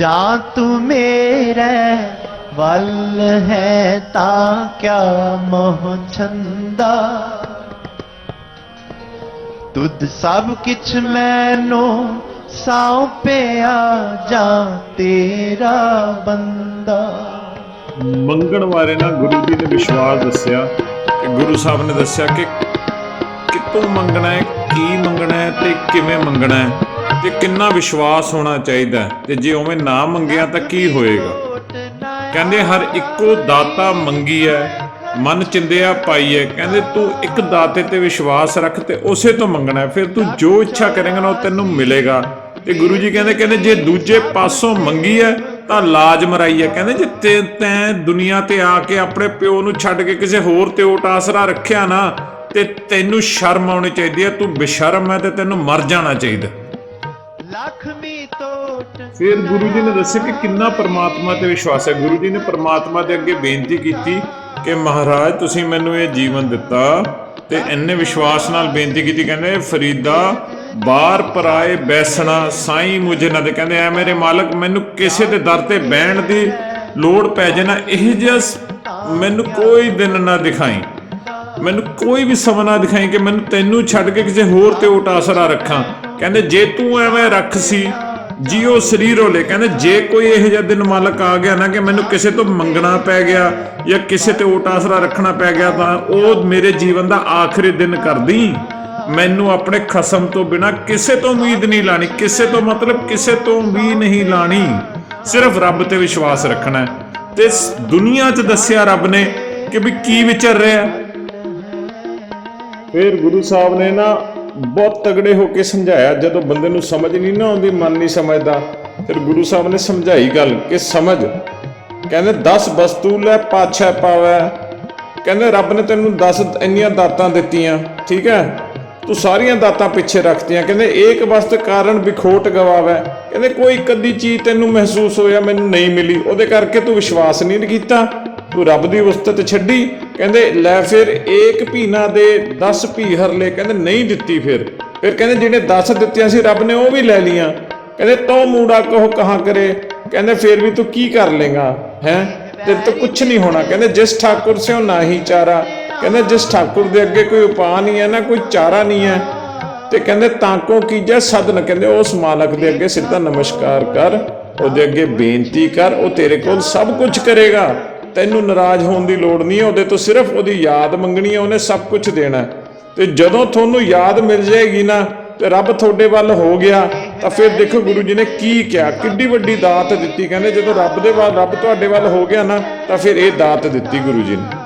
ਜਾਂ ਤੂੰ ਮੇਰੇ ਵੱਲ ਹੈ ਤਾਂ ਕਿਆ ਮੋਹ ਛੰਦਾ? ਤੁਧ ਸਭ ਕਿਛ ਮੈਨੂੰ ਸੌਂਪਿਆ ਜਾਂ ਤੇਰਾ ਬੰਦਾ? ਮੰਗਣ ਬਾਰੇ ਨਾ ਗੁਰੂ ਜੀ ਨੇ ਵਿਸ਼ਵਾਸ ਦੱਸਿਆ ਕਿ ਗੁਰੂ ਸਾਹਿਬ ਨੇ ਦੱਸਿਆ ਕਿ ਕਿੱਥੋਂ ਮੰਗਣਾ ਹੈ, ਕੀ ਮੰਗਣਾ ਹੈ ਤੇ ਕਿਵੇਂ ਮੰਗਣਾ ਹੈ। ਤੇ ਕਿੰਨਾ ਵਿਸ਼ਵਾਸ ਹੋਣਾ ਚਾਹੀਦਾ ਹੈ? ਤੇ ਜੇ ਉਵੇਂ ਨਾ ਮੰਗਿਆ ਤਾਂ ਕੀ ਹੋਏਗਾ? ਕਹਿੰਦੇ ਹਰ ਇੱਕੋ ਦਾਤਾ ਮੰਗੀ ਹੈ, ਮਨ ਚਿੰਦਿਆ ਪਾਈ ਹੈ। ਕਹਿੰਦੇ ਤੂੰ ਇੱਕ ਦਾਤੇ ਤੇ ਵਿਸ਼ਵਾਸ ਰੱਖ ਤੇ ਉਸੇ ਤੋਂ ਮੰਗਣਾ ਫਿਰ ਤੂੰ ਜੋ ਇੱਛਾ ਕਰੇਂਗਾ ਨਾ ਉਹ ਤੈਨੂੰ ਮਿਲੇਗਾ। ਤੇ ਗੁਰੂ ਜੀ ਕਹਿੰਦੇ ਕਹਿੰਦੇ ਜੇ ਦੂਜੇ ਪਾਸੋਂ ਮੰਗੀ ਹੈ ਤਾਂ ਲਾਜ ਮਰਾਈ ਹੈ। ਕਹਿੰਦੇ ਜੇ ਤੇ ਤੈਂ ਦੁਨੀਆ ਤੇ ਆ ਕੇ ਆਪਣੇ ਪਿਓ ਨੂੰ ਛੱਡ ਕੇ ਕਿਸੇ ਹੋਰ ਤੇ ਓਟ ਆਸਰਾ ਰੱਖਿਆ ਨਾ, ਤੇ ਤੈਨੂੰ ਸ਼ਰਮ ਆਉਣੀ ਚਾਹੀਦੀ ਹੈ। ਤੂੰ ਬੇਸ਼ਰਮ ਹੈ ਤੇ ਤੈਨੂੰ ਮਰ ਜਾਣਾ ਚਾਹੀਦਾ। ਲਖਮੀ ਟੋਟ ਫਿਰ ਗੁਰੂ ਜੀ ਨੇ ਦੱਸਿਆ ਕਿ ਕਿੰਨਾ ਪਰਮਾਤਮਾ ਤੇ ਵਿਸ਼ਵਾਸ ਹੈ। ਗੁਰੂ ਜੀ ਨੇ ਪਰਮਾਤਮਾ ਦੇ ਅੱਗੇ ਬੇਨਤੀ ਕੀਤੀ ਕਿ ਮਹਾਰਾਜ, ਤੁਸੀਂ ਮੈਨੂੰ ਇਹ ਜੀਵਨ ਦਿੱਤਾ ਤੇ ਇੰਨੇ ਵਿਸ਼ਵਾਸ ਨਾਲ ਬੇਨਤੀ ਕੀਤੀ। ਕਹਿੰਦੇ, ਫਰੀਦਾ, ਬਾਹਰ ਪਰਾਏ ਬੈਸਣਾ, ਸਾਈਂ ਮੁਝੇ ਨਾ ਦੇ। ਕਹਿੰਦੇ, ਐ ਮੇਰੇ ਮਾਲਕ, ਮੈਨੂੰ ਕਿਸੇ ਦੇ ਦਰ ਤੇ ਬਹਿਣ ਦੀ ਲੋੜ ਪੈ ਜੇ ਨਾ, ਇਹ ਜਿਹਾ ਮੈਨੂੰ ਕੋਈ ਦਿਨ ਨਾ ਦਿਖਾਈ। ਮੈਨੂੰ ਕੋਈ ਵੀ ਸਮਾਂ ਨਾ ਦਿਖਾਈ ਕਿ ਮੈਨੂੰ ਤੈਨੂੰ ਛੱਡ ਕੇ ਕਿਸੇ ਹੋਰ ਤੇ ਓਟ ਆਸਰਾ ਰੱਖਾਂ। ਕਹਿੰਦੇ, ਜੇ ਤੂੰ ਐਵੇਂ ਰੱਖ ਸੀ, ਜੀਓ ਸਰੀਰੋ ਲੈ ਕਹਿੰਦੇ, ਜੇ ਕੋਈ ਇਹੋ ਜਿਹਾ ਦਿਨ ਮਾਲਕ ਆ ਗਿਆ ਨਾ ਕਿ ਮੈਨੂੰ ਕਿਸੇ ਤੋਂ ਮੰਗਣਾ ਪੈ ਗਿਆ ਜਾਂ ਕਿਸੇ ਤੇ ਓਟ ਆਸਰਾ ਰੱਖਣਾ ਪੈ ਗਿਆ, ਤਾਂ ਉਹ ਮੇਰੇ ਜੀਵਨ ਦਾ ਆਖਰੀ ਦਿਨ ਕਰਦੀ। ਮੈਨੂੰ ਆਪਣੇ ਖਸਮ ਤੋਂ ਬਿਨਾ ਕਿਸੇ ਤੋਂ ਉਮੀਦ ਨਹੀਂ ਲਾਣੀ। ਕਿਸੇ ਤੋਂ ਮਤਲਬ ਕਿਸੇ ਤੋਂ ਵੀ ਨਹੀਂ ਲਾਣੀ। ਸਿਰਫ ਰੱਬ ਤੇ ਵਿਸ਼ਵਾਸ ਰੱਖਣਾ ਤੇ ਇਸ ਦੁਨੀਆ 'ਚ ਦੱਸਿਆ ਰੱਬ ਨੇ ਕਿ ਵੀ ਕੀ ਵਿਚਰ ਰਿਹਾ ਫਿਰ ਗੁਰੂ ਸਾਹਿਬ ਨੇ ਨਾ ਬਹੁਤ ਤਗੜੇ ਹੋ ਕੇ ਸਮਝਾਇਆ, ਜਦੋਂ ਬੰਦੇ ਨੂੰ ਸਮਝ ਨਹੀਂ ਨਾ ਆਉਂਦੀ, ਮਨ ਨਹੀਂ ਸਮਝਦਾ, ਫਿਰ ਗੁਰੂ ਸਾਹਿਬ ਨੇ ਸਮਝਾਈ ਗੱਲ ਕਿ ਸਮਝ। ਕਹਿੰਦੇ 10 ਵਸਤੂ ਲੈ, ਪਾਛੈ ਪਾਵੈ। ਕਹਿੰਦੇ, ਰੱਬ ਨੇ ਤੈਨੂੰ 10 ਇੰਨੀਆਂ ਦਾਤਾਂ ਦਿੱਤੀਆਂ, ਠੀਕ ਹੈ? ਤੂੰ ਸਾਰੀਆਂ ਦਾਤਾਂ ਪਿੱਛੇ ਰੱਖਤੀਆਂ। ਕਹਿੰਦੇ, ਏਕ ਵਸਤ ਕਾਰਨ ਵਿਖੋਟ ਗਵਾਵੈ। ਕਹਿੰਦੇ, ਕੋਈ ਇੱਕ ਅੱਧੀ ਚੀਜ਼ ਤੈਨੂੰ ਮਹਿਸੂਸ ਹੋਇਆ, ਮੈਨੂੰ ਨਹੀਂ ਮਿਲੀ। ਉਹਦੇ ਕਰਕੇ ਤੂੰ ਵਿਸ਼ਵਾਸ ਨਹੀਂ ਕੀਤਾ? ਤੂੰ ਰੱਬ ਦੀ ਉਸਤਤ ਛੱਡੀ। ਕਹਿੰਦੇ, ਲੈ ਫਿਰ ਏਕ ਭੀਨਾ ਦੇ 10 ਭੀ ਹਰਲੇ ਕਹਿੰਦੇ, ਨਹੀਂ ਦਿੱਤੀ ਫਿਰ। ਫਿਰ ਕਹਿੰਦੇ ਜਿਹੜੇ 10 ਦਿੱਤੀਆਂ ਸੀ ਰੱਬ ਨੇ, ਉਹ ਵੀ ਲੈ ਲੀਆਂ ਕਹਿੰਦੇ, ਤੋ ਮੂੜਾ ਕਹੋ ਕਹਾਂ ਕਰੇ। ਕਹਿੰਦੇ, ਫਿਰ ਵੀ ਤੂੰ ਕੀ ਕਰ ਲੇਗਾ? ਹੈ? ਤੇਰੇ ਤੂੰ ਕੁਝ ਨਹੀਂ ਹੋਣਾ। ਕਹਿੰਦੇ, ਜਿਸ ਠਾਕੁਰ ਸਿਓ ਨਾਹੀ ਚਾਰਾ। ਕਹਿੰਦੇ, ਜਿਸ ਠਾਕੁਰ ਦੇ ਅੱਗੇ ਕੋਈ ਉਪਾਅ ਨਹੀਂ ਹੈ, ਨਾ ਕੋਈ ਚਾਰਾ ਨਹੀਂ ਹੈ। ਤੇ ਕਹਿੰਦੇ, ਤਾਂ ਤਾਂਕੋ ਕੀਜੈ ਸਦਨ? ਕਹਿੰਦੇ, ਉਸ ਮਾਲਕ ਦੇ ਅੱਗੇ ਸਿੱਧਾ ਨਮਸਕਾਰ ਕਰ। ਉਹਦੇ ਅੱਗੇ ਬੇਨਤੀ ਕਰ। ਉਹ ਤੇਰੇ ਕੋਲ ਸਭ ਕੁਝ ਕਰੇਗਾ। ਤੈਨੂੰ ਨਾਰਾਜ਼ ਹੋਣ ਦੀ ਲੋੜ ਨਹੀਂ ਹੈ, ਉਹਦੇ ਤੋਂ ਸਿਰਫ ਉਹਦੀ ਯਾਦ ਮੰਗਣੀ ਹੈ, ਉਹਨੇ ਸਭ ਕੁਝ ਦੇਣਾ ਹੈ। ਤੇ ਜਦੋਂ ਤੁਹਾਨੂੰ ਯਾਦ ਮਿਲ ਜਾਏਗੀ ਨਾ, ਤੇ ਰੱਬ ਤੁਹਾਡੇ ਵੱਲ ਹੋ ਗਿਆ, ਤਾਂ ਫਿਰ ਦੇਖੋ ਗੁਰੂ ਜੀ ਨੇ ਕੀ ਕਿਹਾ ਕਿੱਡੀ ਵੱਡੀ ਦਾਤ ਦਿੱਤੀ, ਕਹਿੰਦੇ ਜਦੋਂ ਰੱਬ ਦੇ ਵੱਲ, ਰੱਬ ਤੁਹਾਡੇ ਵੱਲ ਹੋ ਗਿਆ ਨਾ, ਤਾਂ ਫਿਰ ਇਹ ਦਾਤ ਦਿੱਤੀ ਗੁਰੂ ਜੀ ਨੇ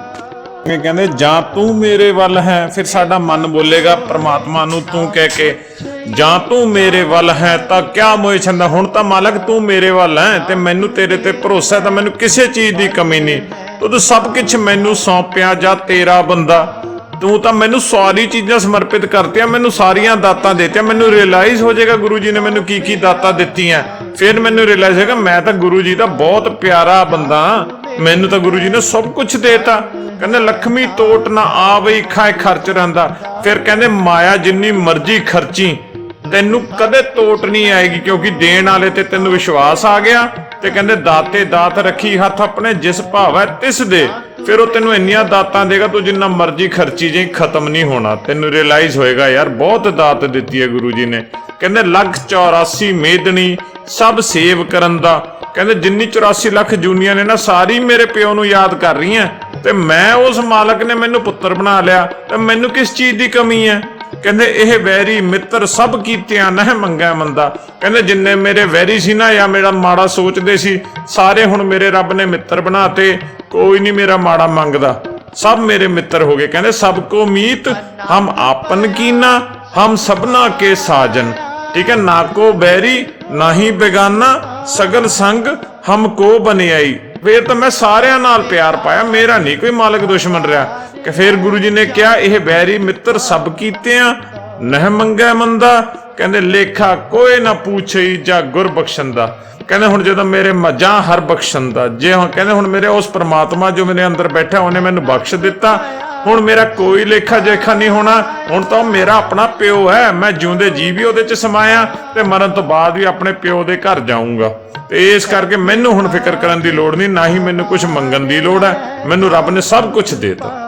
ਇਹ ਕਹਿੰਦੇ, ਜਾਂ ਤੂੰ ਮੇਰੇ ਵੱਲ ਹੈ, ਫਿਰ ਸਾਡਾ ਮਨ ਬੋਲੇਗਾ ਪ੍ਰਮਾਤਮਾ ਨੂੰ ਤੂੰ ਕਹਿ ਕੇ। ਜਾਂ ਤੂੰ ਮੇਰੇ ਵੱਲ ਹੈ, ਤਾਂ ਕਿਆ ਮੋਏ ਛੰਦਾ? ਹੁਣ ਤਾਂ ਮਾਲਕ ਤੂੰ ਮੇਰੇ ਵੱਲ ਹੈ ਤੇ ਮੈਨੂੰ ਤੇਰੇ ਤੇ ਭਰੋਸਾ ਤਾਂ ਮੈਨੂੰ ਕਿਸੇ ਚੀਜ਼ ਦੀ ਕਮੀ ਨਹੀਂ। ਤੂੰ ਸਭ ਕੁਝ ਮੈਨੂੰ ਸੌਂਪਿਆ, ਜਾਂ ਤੇਰਾ ਬੰਦਾ। ਤੂੰ ਤਾਂ ਮੈਨੂੰ ਸਾਰੀ ਚੀਜ਼ਾਂ ਸਮਰਪਿਤ ਕਰਤੀਆਂ, ਮੈਨੂੰ ਸਾਰੀਆਂ ਦਾਤਾਂ ਦਿੱਤੀਆਂ, ਮੈਨੂੰ ਰਿਅਲਾਈਜ਼ ਹੋ ਜਾਏਗਾ ਗੁਰੂ ਜੀ ਨੇ ਮੈਨੂੰ ਕੀ ਕੀ ਦਾਤਾਂ ਦਿੱਤੀਆਂ। ਫਿਰ ਮੈਨੂੰ ਰਿਅਲਾਈਜ਼ ਹੋਏਗਾ, ਮੈਂ ਤਾਂ ਗੁਰੂ ਜੀ ਦਾ ਬਹੁਤ ਪਿਆਰਾ ਬੰਦਾ, ਮੈਨੂੰ ਤਾਂ ਗੁਰੂ ਜੀ ਨੇ ਸਭ ਕੁਝ ਦੇਤਾ। ਕਹਿੰਦੇ, ਲਖਮੀ ਟੋਟ ਨਾ ਆਵਈ ਖਾਏ ਖਰਚ ਰਹਿੰਦਾ। ਫਿਰ ਕਹਿੰਦੇ, ਮਾਇਆ ਜਿੰਨੀ ਮਰਜ਼ੀ ਖਰਚੀ, ਤੈਨੂੰ ਕਦੇ ਟੋਟ ਨਹੀਂ ਆਏਗੀ, ਕਿਉਂਕਿ ਦੇਣ ਵਾਲੇ ਤੇ ਤੈਨੂੰ ਵਿਸ਼ਵਾਸ ਆ ਗਿਆ। ਤੇ ਕਹਿੰਦੇ, ਦਾਤੇ ਦਾਤ ਰੱਖੀ, ਹੱਥ ਆਪਣੇ ਜਿਸ ਭਾਵੈ ਤਿਸ ਦੇ। ਫਿਰ ਉਹ ਤੈਨੂੰ ਇੰਨੀਆਂ ਦਾਤਾਂ ਦੇਗਾ, ਤੂੰ ਜਿੰਨਾ ਮਰਜ਼ੀ ਖਰਚੀ ਜੇ ਖਤਮ ਨਹੀਂ ਹੋਣਾ। ਤੈਨੂੰ ਰਿਅਲਾਈਜ਼ ਹੋਏਗਾ, ਯਾਰ, ਬਹੁਤ ਦਾਤ ਦਿੱਤੀ ਹੈ ਗੁਰੂ ਜੀ ਨੇ। ਕਹਿੰਦੇ, ਲੱਖ 84 ਮੇਦਣੀ, ਸਭ ਸੇਵ ਕਰਨ ਦਾ। ਕਹਿੰਦੇ, ਜਿੰਨੀ 84 ਲੱਖ ਜੂਨੀਆਂ ਨੇ ਨਾ, ਸਾਰੀ ਮੇਰੇ ਪਿਓ ਨੂੰ ਯਾਦ ਕਰ ਰਹੀਆਂ। ਤੇ ਮੈਂ ਉਸ ਮਾਲਕ ਨੇ ਮੈਨੂੰ ਪੁੱਤਰ ਬਣਾ ਲਿਆ ਤੇ ਮੈਨੂੰ ਕਿਸ ਚੀਜ਼ ਦੀ ਕਮੀ ਹੈ? ਕਹਿੰਦੇ, ਇਹ ਵੈਰੀ ਮਿੱਤਰ ਸਭ ਕੀਤਿਆਂ ਨਹਿ ਮੰਗੈ ਮੰਦਾ। ਕਹਿੰਦੇ, ਜਿੰਨੇ ਮੇਰੇ ਵੈਰੀ ਸੀ ਨਾ ਜਾਂ ਮੇਰਾ ਮਾੜਾ ਸੋਚਦੇ ਸੀ, ਸਾਰੇ ਹੁਣ ਮੇਰੇ ਰੱਬ ਨੇ ਮਿੱਤਰ ਬਣਾਤੇ, ਕੋਈ ਨਹੀਂ ਮੇਰਾ ਮਾੜਾ ਮੰਗਦਾ। ਸਭ ਮੇਰੇ ਮਿੱਤਰ ਹੋ ਗਏ। ਕਹਿੰਦੇ, ਸਭ ਕੋ ਮੀਤ, ਹਮ ਆਪਨ ਕੀਨਾ, ਹਮ ਸਭਨਾ ਕੇ ਸਾਜਨ। ਠੀਕ ਹੈ, ਨਾ ਕੋ ਬੈਰੀ ਨਾ ਹੀ ਬੇਗਾਨਾ, ਸਗਲ ਸੰਗ, ਹਮ ਕੋ ਬਨਿਆਈ। ਫੇਰ ਤਾਂ ਮੈਂ ਸਾਰਿਆਂ ਨਾਲ ਪਿਆਰ ਪਾਇਆ, ਮੇਰਾ ਨਹੀਂ ਕੋਈ ਮਾਲਕ ਦੁਸ਼ਮਣ ਰਿਹਾ। ਕਿ ਫੇਰ ਗੁਰੂ ਜੀ ਨੇ ਕਿਹਾ, ਇਹ ਬੈਰੀ ਮਿੱਤਰ ਸਭ ਕੀਤੇ ਆ ਨਹਿ ਮੰਗੈ ਮੰਦਾ। ਕਹਿੰਦੇ, ਲੇਖਾ ਕੋਈ ਨਾ ਪੁੱਛਈ ਜਾਂ ਗੁਰ ਬਖਸ਼ੰਦਾ। ਕਹਿੰਦੇ, ਹੁਣ ਜਦੋਂ ਮੇਰੇ ਮਜਾਂ ਹਰ ਬਖਸ਼ੰਦਾ। ਜੇ ਹੁਣ ਕਹਿੰਦੇ, ਹੁਣ ਮੇਰੇ ਉਸ ਪ੍ਰਮਾਤਮਾ ਜੋ ਮੇਰੇ ਅੰਦਰ ਬੈਠਾ, ਉਹਨੇ ਮੈਨੂੰ ਬਖਸ਼ ਦਿੱਤਾ। ਹੁਣ ਮੇਰਾ ਕੋਈ ਲੇਖਾ ਜੇਖਾ ਨਹੀਂ ਹੋਣਾ। ਹੁਣ ਤਾਂ ਉਹ ਮੇਰਾ ਆਪਣਾ ਪਿਓ ਹੈ। ਮੈਂ ਜਿਉਂਦੇ ਜੀ ਵੀ ਉਹਦੇ ਚ ਸਮਾਇਆ ਤੇ ਮਰਨ ਤੋਂ ਬਾਅਦ ਵੀ ਆਪਣੇ ਪਿਓ ਦੇ ਘਰ ਜਾਊਂਗਾ। ਤੇ ਇਸ ਕਰਕੇ ਮੈਨੂੰ ਹੁਣ ਫਿਕਰ ਕਰਨ ਦੀ ਲੋੜ ਨਹੀਂ, ਨਾ ਹੀ ਮੈਨੂੰ ਕੁਝ ਮੰਗਣ ਦੀ ਲੋੜ ਹੈ। ਮੈਨੂੰ ਰੱਬ ਨੇ ਸਭ ਕੁਝ ਦੇਤਾ।